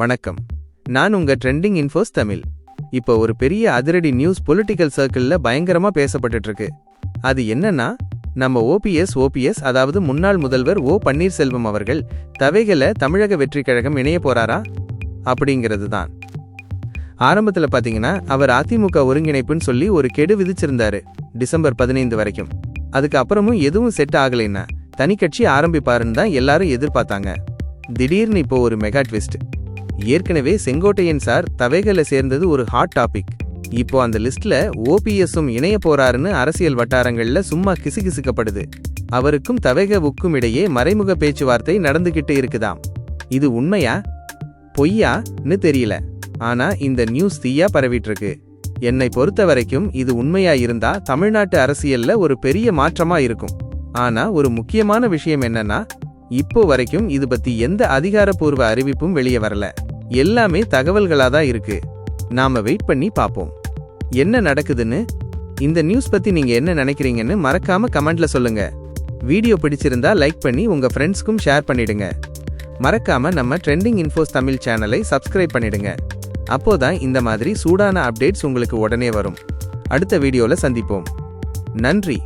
வணக்கம். நான் உங்க ட்ரெண்டிங் இன்ஃபோஸ் தமிழ். இப்போ ஒரு பெரிய அதிரடி நியூஸ் பொலிட்டிக்கல் சர்க்கிளில் பயங்கரமா பேசப்பட்டுட்டு இருக்கு அது என்னன்னா நம்ம ஓபிஎஸ் ஓபிஎஸ் அதாவது முன்னாள் முதல்வர் ஓ பன்னீர்செல்வம் அவர்கள் தவைகளை தமிழக வெற்றி கழகம் இணைய போறாரா? அப்படிங்கிறது தான் ஆரம்பத்தில் பார்த்தீங்கன்னா அவர் அதிமுக ஒருங்கிணைப்புன்னு சொல்லி ஒரு கெடு விதிச்சிருந்தாரு டிசம்பர் பதினைந்து வரைக்கும். அதுக்கு அப்புறமும் எதுவும் செட் ஆகலைன்னா தனி கட்சி ஆரம்பிப்பாருன்னு தான் எல்லாரும் எதிர்பார்த்தாங்க. திடீர்னு இப்போ ஒரு மெகா ட்விஸ்ட் ஏற்கனவே செங்கோட்டையன் சார் தவைகளை சேர்ந்தது ஒரு ஹாட் டாபிக் இப்போ அந்த லிஸ்ட்ல ஓபிஎஸும் இணைய போறாருன்னு அரசியல் வட்டாரங்கள்ல சும்மா கிசுகிசுக்கப்படுது அவருக்கும் தவேகவுக்கும் இடையே மறைமுக பேச்சுவார்த்தை நடந்துகிட்டு இருக்குதாம். இது உண்மையா? பொய்யான்னு தெரியல. ஆனா இந்த நியூஸ் தீயா பரவிட்டு இருக்கு என்னை பொறுத்த வரைக்கும் இது உண்மையா இருந்தா தமிழ்நாட்டு அரசியல்ல ஒரு பெரிய மாற்றமா இருக்கும். ஆனா ஒரு முக்கியமான விஷயம் என்னன்னா இப்போ வரைக்கும் இது பத்தி எந்த அதிகாரப்பூர்வ அறிவிப்பும் வெளியே வரல. எல்லாமே தகவல்களாக தான் இருக்கு. நாம வெயிட் பண்ணி பார்ப்போம் என்ன நடக்குதுன்னு? இந்த நியூஸ் பற்றி நீங்கள் என்ன நினைக்கிறீங்கன்னு மறக்காம கமெண்ட்ல சொல்லுங்க. வீடியோ பிடிச்சிருந்தா லைக் பண்ணி உங்கள் ஃப்ரெண்ட்ஸ்க்கும் ஷேர் பண்ணிடுங்க. மறக்காம நம்ம ட்ரெண்டிங் இன்ஃபோஸ் தமிழ் சேனலை சப்ஸ்கிரைப் பண்ணிடுங்க. அப்போதான் இந்த மாதிரி சூடான அப்டேட்ஸ் உங்களுக்கு உடனே வரும். அடுத்த வீடியோவில் சந்திப்போம். நன்றி.